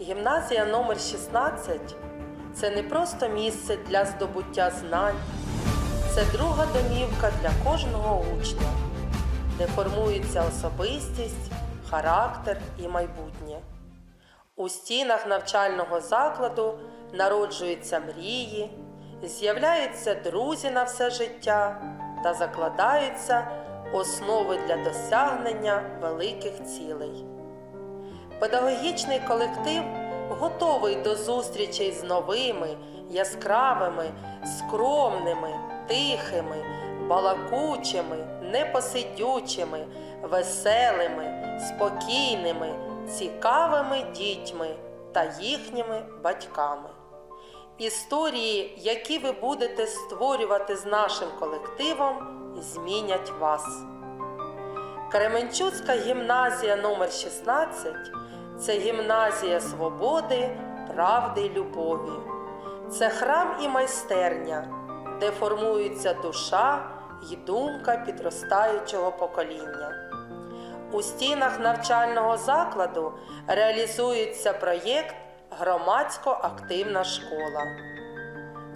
Гімназія номер 16 це не просто місце для здобуття знань, це друга домівка для кожного учня, де формується особистість, характер і майбутнє. У стінах навчального закладу народжуються мрії, з'являються друзі на все життя та закладаються основи для досягнення великих цілей. Педагогічний колектив готовий до зустрічей з новими, яскравими, скромними, тихими, балакучими, непосидючими, веселими, спокійними, цікавими дітьми та їхніми батьками. Історії, які ви будете створювати з нашим колективом, змінять вас. Кременчуцька гімназія номер 16 це гімназія свободи, правди й любові. Це храм і майстерня, де формується душа й думка підростаючого покоління. У стінах навчального закладу реалізується проєкт Громадсько активна школа.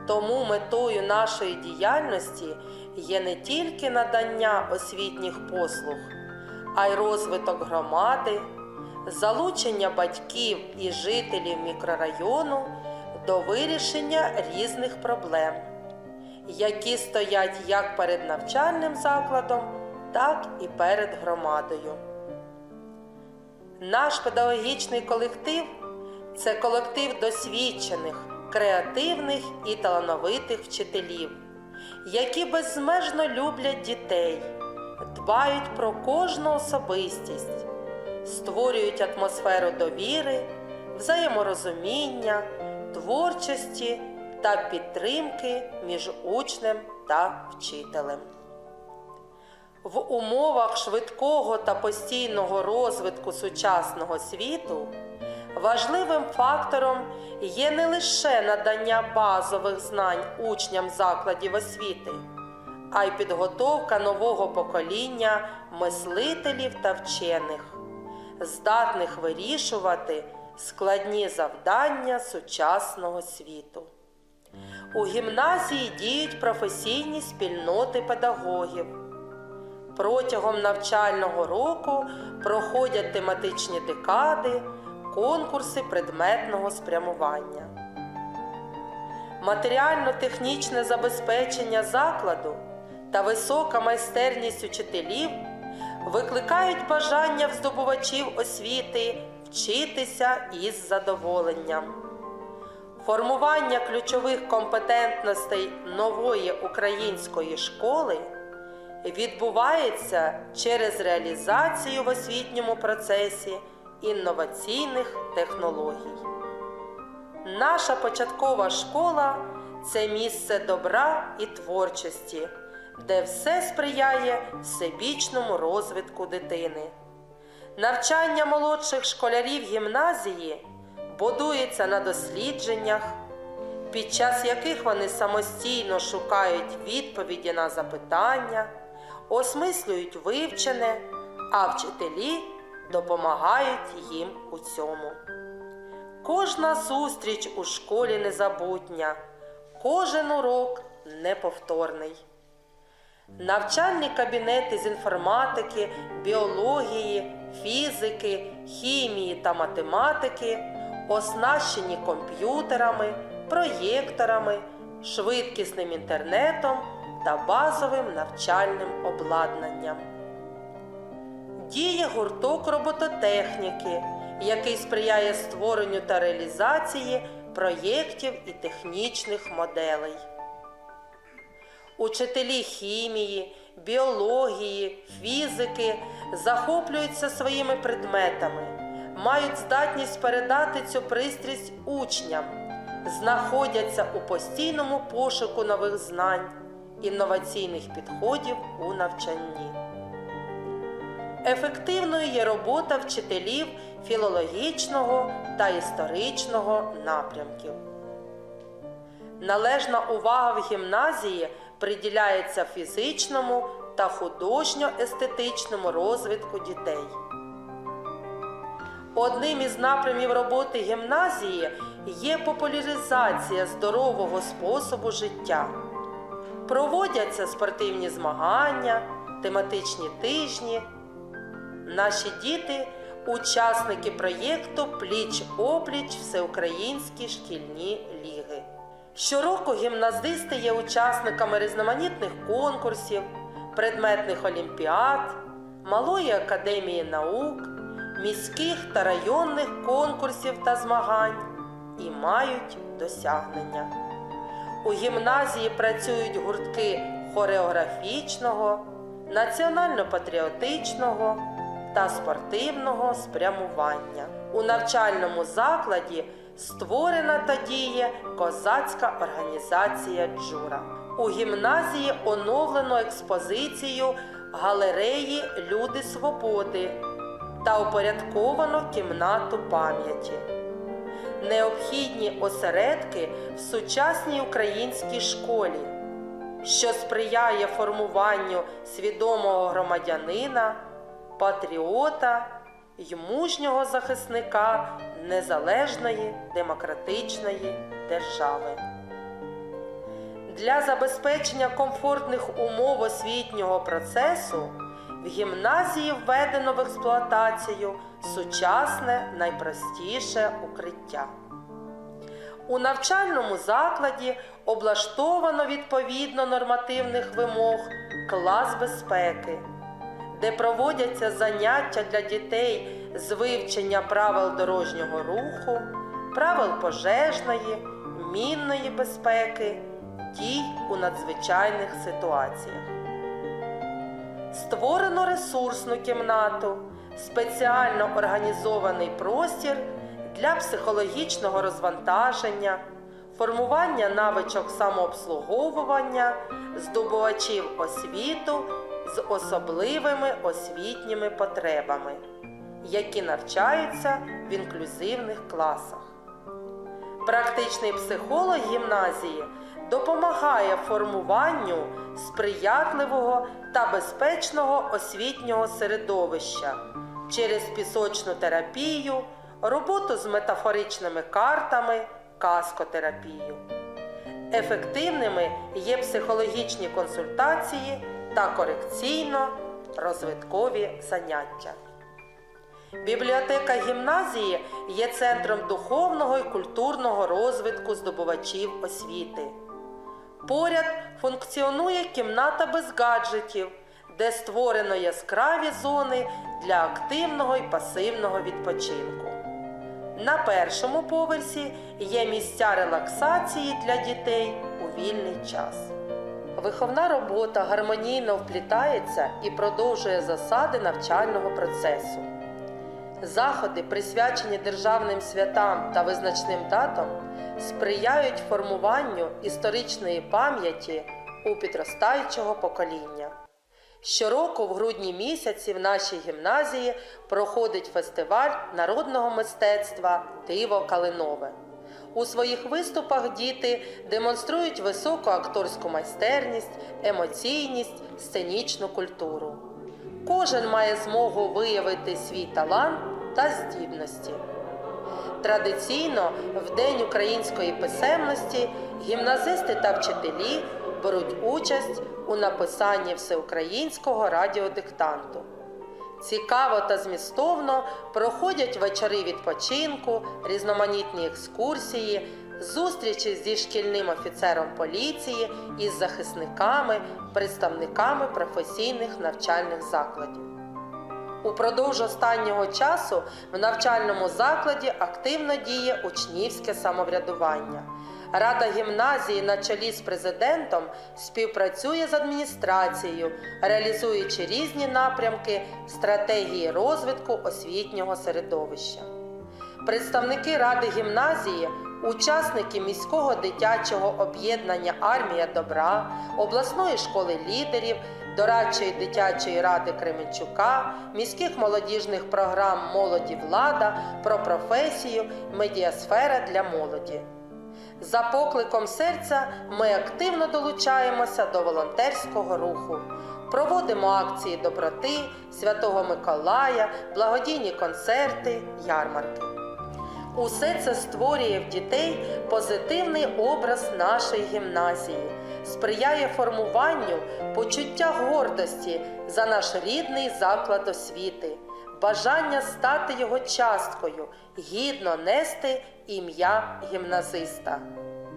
Тому метою нашої діяльності є не тільки надання освітніх послуг, а й розвиток громади, залучення батьків і жителів мікрорайону до вирішення різних проблем, які стоять як перед навчальним закладом, так і перед громадою. Наш педагогічний колектив це колектив досвідчених, креативних і талановитих вчителів, які безмежно люблять дітей, дбають про кожну особистість, створюють атмосферу довіри, взаєморозуміння, творчості та підтримки між учнем та вчителем. В умовах швидкого та постійного розвитку сучасного світу важливим фактором є не лише надання базових знань учням закладів освіти, а й підготовка нового покоління мислителів та вчених, здатних вирішувати складні завдання сучасного світу. У гімназії діють професійні спільноти педагогів. Протягом навчального року проходять тематичні декади, конкурси предметного спрямування. Матеріально-технічне забезпечення закладу та висока майстерність учителів викликають бажання в здобувачів освіти вчитися із задоволенням. Формування ключових компетентностей нової української школи відбувається через реалізацію в освітньому процесі інноваційних технологій. Наша початкова школа це місце добра і творчості, де все сприяє всебічному розвитку дитини. Навчання молодших школярів гімназії будується на дослідженнях, під час яких вони самостійно шукають відповіді на запитання, осмислюють вивчене, а вчителі допомагають їм у цьому. Кожна зустріч у школі незабутня, кожен урок неповторний. Навчальні кабінети з інформатики, біології, фізики, хімії та математики оснащені комп'ютерами, проєкторами, швидкісним інтернетом та базовим навчальним обладнанням. Діє гурток робототехніки, який сприяє створенню та реалізації проєктів і технічних моделей. Учителі хімії, біології, фізики захоплюються своїми предметами, мають здатність передати цю пристрість учням, знаходяться у постійному пошуку нових знань, інноваційних підходів у навчанні. Ефективною є робота вчителів філологічного та історичного напрямків. Належна увага в гімназії приділяється фізичному та художньо-естетичному розвитку дітей. Одним із напрямів роботи гімназії є популяризація здорового способу життя. Проводяться спортивні змагання, тематичні тижні. Наші діти учасники проєкту Пліч опліч Всеукраїнські шкільні ліги. Щороку гімназисти є учасниками різноманітних конкурсів, предметних олімпіад, Малої академії наук, міських та районних конкурсів та змагань і мають досягнення. У гімназії працюють гуртки хореографічного, національно-патріотичного та спортивного спрямування. У навчальному закладі створена та діє козацька організація Джура. У гімназії оновлено експозицію галереї Люди Свободи та упорядковано кімнату пам'яті необхідні осередки в сучасній українській школі, що сприяє формуванню свідомого громадянина, патріота й мужнього захисника незалежної демократичної держави. Для забезпечення комфортних умов освітнього процесу в гімназії введено в експлуатацію сучасне найпростіше укриття. У навчальному закладі облаштовано відповідно нормативних вимог клас безпеки, де проводяться заняття для дітей з вивчення правил дорожнього руху, правил пожежної, мінної безпеки, дій у надзвичайних ситуаціях. Створено ресурсну кімнату, спеціально організований простір для психологічного розвантаження, формування навичок самообслуговування, здобувачів освіту з особливими освітніми потребами, які навчаються в інклюзивних класах. Практичний психолог гімназії допомагає формуванню сприятливого та безпечного освітнього середовища через пісочну терапію, роботу з метафоричними картами, каскотерапію. Ефективними є психологічні консультації та корекційно-розвиткові заняття. Бібліотека гімназії є центром духовного і культурного розвитку здобувачів освіти. Поряд функціонує кімната без гаджетів, де створено яскраві зони для активного і пасивного відпочинку. На першому поверсі є місця релаксації для дітей у вільний час. Виховна робота гармонійно вплітається і продовжує засади навчального процесу. Заходи, присвячені державним святам та визначним датам, сприяють формуванню історичної пам'яті у підростаючого покоління. Щороку в грудні місяці в нашій гімназії проходить фестиваль народного мистецтва Диво Калинове. У своїх виступах діти демонструють високу акторську майстерність, емоційність, сценічну культуру. Кожен має змогу виявити свій талант та здібності. Традиційно в День української писемності гімназисти та вчителі беруть участь у написанні всеукраїнського радіодиктанту. Цікаво та змістовно проходять вечори відпочинку, різноманітні екскурсії, зустрічі зі шкільним офіцером поліції із захисниками, представниками професійних навчальних закладів. Упродовж останнього часу в навчальному закладі активно діє учнівське самоврядування. Рада гімназії на чолі з президентом співпрацює з адміністрацією, реалізуючи різні напрямки стратегії розвитку освітнього середовища. Представники ради гімназії, учасники міського дитячого об'єднання Армія добра, обласної школи лідерів, дорадчої дитячої ради Кременчука, міських молодіжних програм Молоді влада про професію, медіасфера для молоді. За покликом серця ми активно долучаємося до волонтерського руху. проводимо акції доброти, Святого Миколая, благодійні концерти, ярмарки. Усе це створює в дітей позитивний образ нашої гімназії, сприяє формуванню почуття гордості за наш рідний заклад освіти, бажання стати його часткою, гідно нести ім'я гімназиста.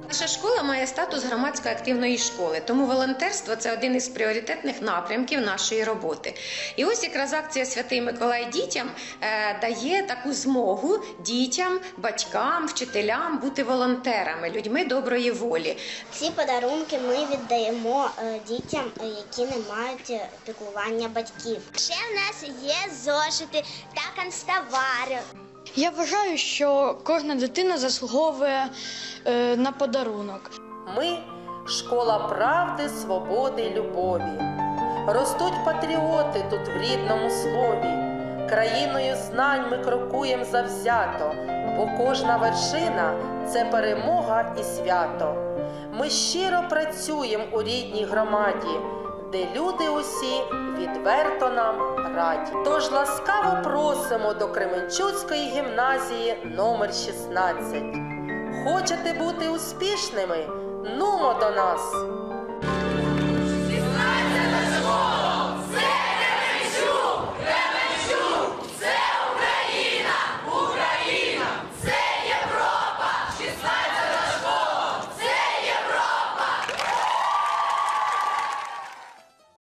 Наша школа має статус громадської активної школи, тому волонтерство це один із пріоритетних напрямків нашої роботи. І ось якраз акція Святий Миколай дітям е, дає таку змогу дітям, батькам, вчителям бути волонтерами, людьми доброї волі. Ці подарунки ми віддаємо е, дітям, е, які не мають піклування батьків. Ще в нас є зошити та канцтовари. Я вважаю, що кожна дитина заслуговує е, на подарунок. Ми школа правди, свободи любові. Ростуть патріоти тут в рідному слові. Країною знань ми крокуєм завзято, бо кожна вершина це перемога і свято. Ми щиро працюємо у рідній громаді, де люди усі відверто нам раді. Тож ласкаво просимо до Кременчуцької гімназії номер 16. Хочете бути успішними? Нумо до нас!